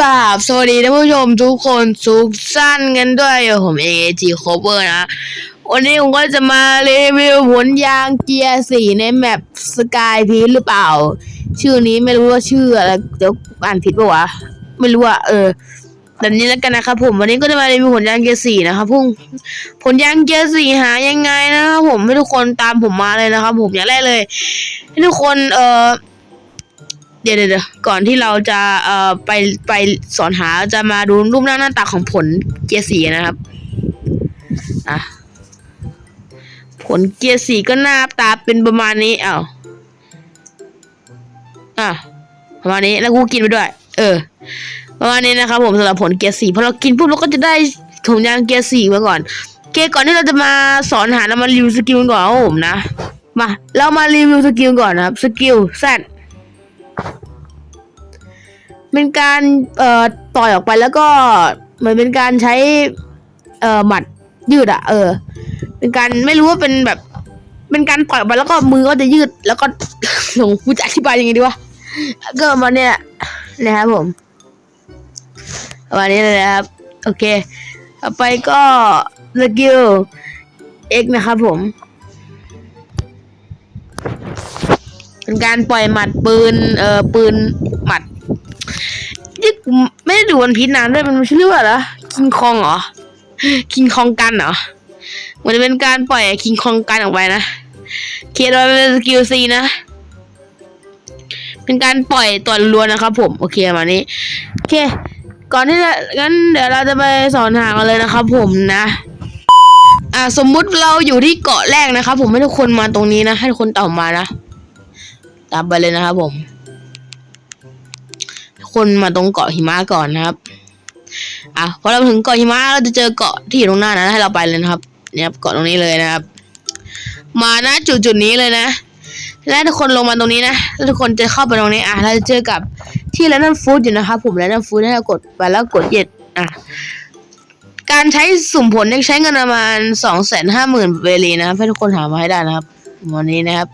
กราบสวัสดีท่านผู้ชมทุกคนทุกสั้นกันด้วยผมเอจีโคเวอร์นะ วันนี้ผมก็จะมารีวิวผลยางเกียร์สีในแมปสกายพีหรือเปล่า ชื่อนี้ไม่รู้ว่าชื่ออะไรเดี๋ยวอ่านผิดปะวะ ไม่รู้อะเออแบบนี้แล้วกันนะครับผมวันนี้ก็จะมารีวิวผลยางเกียร์สีนะครับพุ่งผลยางเกียร์สีหายังไงนะครับผมให้ทุกคนตามผมมาเลยนะครับผมอย่างแรกเลย ให้ทุกคนเออ เดี๋ยวเดี๋ยวก่อนที่เราจะเอ่อไปไปสอนหาจะมาดูรูปหน้าหน้าตาของผลเกียร์สีนะครับอะผลเกียร์สีก็หน้าตาเป็นประมาณนี้อ้าวอะประมาณนี้แล้วกูกินไปด้วย เออประมาณนี้นะครับผมสำหรับผลเกียร์สีพอเรากินปุ๊บเราก็จะได้ถุงยางเกียร์สีมาก่อนเคก่อนที่เราจะมาสอนหาเรามารีวิวสกิลก่อนครับผมนะมาเรามารีวิวสกิลก่อนนะครับสกิลแซด เป็นการเอ่อต่อยออกไปแล้วก็เหมือนเป็นการใช้เอ่อหมัดยืดอะเออ เป็นการไม่รู้ว่าเป็นแบบ เป็นการปล่อยออกไปแล้วก็มือก็จะยืด แล้วก็หลงกูจะอธิบายยังไงดีวะก็มาเนี้ยนะครับผมประมาณนี้ยนะครับ โอเคต่อไปก็สกิลเอ็กนะครับผม เป็นการปล่อยหมัดปืน เอ่อปืน นี่กูไม่ได้ดูวันพีชนานด้วยมันชื่อเรื่องอะไรนคิงคองเหรอคิงคองกันเหรอมันจะเป็นการปล่อยคิงคองกันออกไปนะเคโดยเป็นสกิลซีนะ เป็นการปล่อยตัวล้วนนะครับผม โอเคมานี้โอเค ก่อนที่จะงั้นเดี๋ยวเราจะไปสอนหากันเลยนะครับผมนะ อ่าสมมุติเราอยู่ที่เกาะแรกนะครับผมให้ทุกคนมาตรงนี้นะ ให้ทุกคนตามมานะ ตามไปเลยนะครับผม คนมาตรงเกาะหิมะก่อนนะครับ อะพอเราถึงเกาะหิมะเราจะเจอเกาะที่อยู่ตรงหน้านะให้เราไปเลยนะครับ เนี่ยครับเกาะตรงนี้เลยนะครับ มานะจุดจุดนี้เลยนะ แล้วทุกคนลงมาตรงนี้นะแล้วทุกคนจะเข้าไปตรงนี้อะเราจะเจอกับที่แลนด์ฟู้ดอยู่นะครับผมแลนด์ฟู้ดให้เรากดไปแล้วกดเย็ดอะการใช้สุ่มผลเนี่ยใช้เงินประมาณสองแสนห้าหมื่นเวลีนะครับให้ทุกคนหามาให้ได้นะครับ วันนี้นะครับ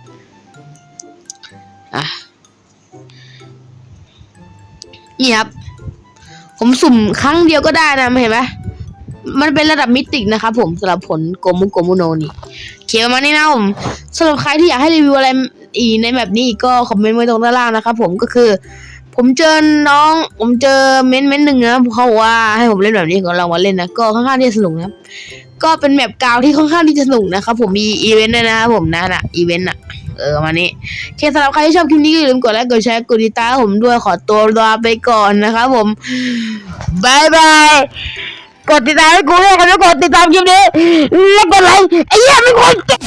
อะ นี่ครับ ผมสุ่มครั้งเดียวก็ได้นะเห็นไหมมันเป็นระดับมิตินะครับผมสำหรับผลโกมุโกมุโนนี่เขียนมานี่นะผมสำหรับใครที่อยากให้รีวิวอะไรอีในแบบนี้ก็คอมเมนต์ไว้ตรงด้านล่างนะครับผมก็คือ ผมเจอน้อง ผมเจอเม้นต์เม้นต์หนึ่งนะเขาบอกว่าให้ผมเล่นแบบนี้ของมาเล่นนะก็ค่อนข้างที่จะสนุกนะก็เป็นแบบกาวที่ค่อนข้างที่จะสนุกนะครับผมมีอีเวนต์ด้วยนะครับผมนะนะอีเวนต์อะ เออมานี้โอเคสำหรับใครที่ชอบคลิปนี้ก็อย่าลืมกดไลค์กดแชร์กดติดตามผมด้วยขอตัวลาไปก่อนนะครับผมบายบายกดติดตามให้กูด้วยกันแล้วกดติดตามคลิปนี้แล้วกดไลค์ไอ้เหี้ยไม่ควรเก็บ